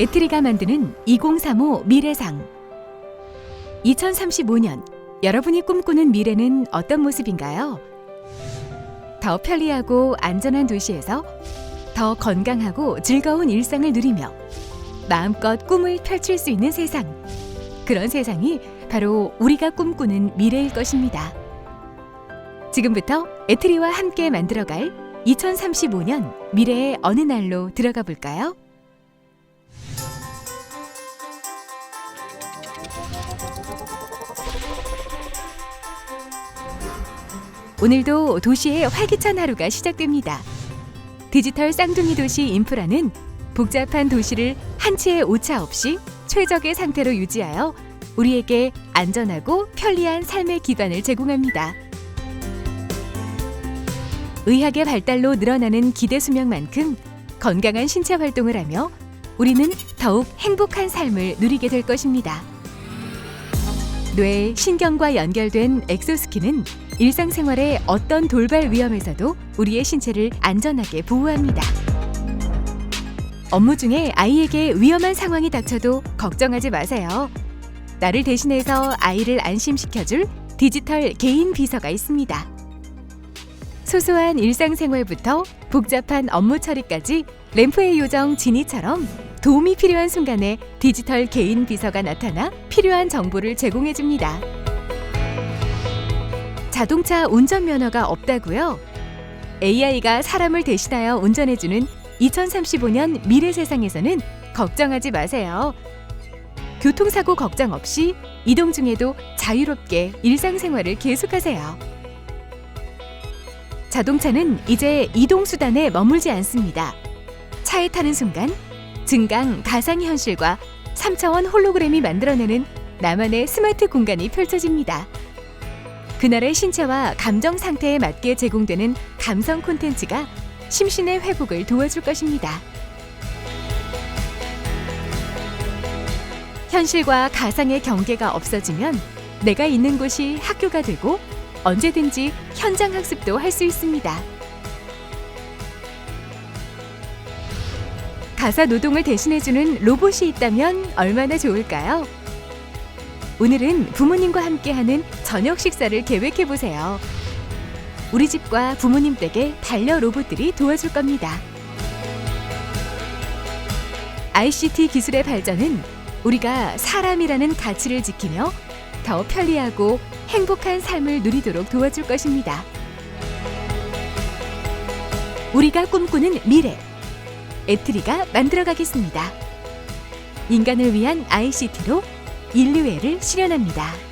에트리가 만드는 2035 미래상 2035년 여러분이 꿈꾸는 미래는 어떤 모습인가요? 더 편리하고 안전한 도시에서 더 건강하고 즐거운 일상을 누리며 마음껏 꿈을 펼칠 수 있는 세상. 그런 세상이 바로 우리가 꿈꾸는 미래일 것입니다. 지금부터 에트리와 함께 만들어갈 2035년 미래의 어느 날로 들어가 볼까요? 오늘도 도시의 활기찬 하루가 시작됩니다. 디지털 쌍둥이 도시 인프라는 복잡한 도시를 한치의 오차 없이 최적의 상태로 유지하여 우리에게 안전하고 편리한 삶의 기반을 제공합니다. 의학의 발달로 늘어나는 기대 수명만큼 건강한 신체 활동을 하며 우리는 더욱 행복한 삶을 누리게 될 것입니다. 뇌, 신경과 연결된 엑소스킨은 일상생활의 어떤 돌발 위험에서도 우리의 신체를 안전하게 보호합니다. 업무 중에 아이에게 위험한 상황이 닥쳐도 걱정하지 마세요. 나를 대신해서 아이를 안심시켜줄 디지털 개인 비서가 있습니다. 소소한 일상생활부터 복잡한 업무 처리까지 램프의 요정 지니처럼 도움이 필요한 순간에 디지털 개인 비서가 나타나 필요한 정보를 제공해 줍니다. 자동차 운전면허가 없다고요? AI가 사람을 대신하여 운전해 주는 2035년 미래 세상에서는 걱정하지 마세요. 교통사고 걱정 없이 이동 중에도 자유롭게 일상생활을 계속하세요. 자동차는 이제 이동 수단에 머물지 않습니다. 차에 타는 순간 증강 가상현실과 3차원 홀로그램이 만들어내는 나만의 스마트 공간이 펼쳐집니다. 그날의 신체와 감정 상태에 맞게 제공되는 감성 콘텐츠가 심신의 회복을 도와줄 것입니다. 현실과 가상의 경계가 없어지면 내가 있는 곳이 학교가 되고 언제든지 현장 학습도 할 수 있습니다. 가사 노동을 대신해주는 로봇이 있다면 얼마나 좋을까요? 오늘은 부모님과 함께하는 저녁 식사를 계획해 보세요. 우리 집과 부모님 댁에 반려 로봇들이 도와줄 겁니다. ICT 기술의 발전은 우리가 사람이라는 가치를 지키며 더 편리하고 행복한 삶을 누리도록 도와줄 것입니다. 우리가 꿈꾸는 미래. 에트리가 만들어가겠습니다. 인간을 위한 ICT로 인류애를 실현합니다.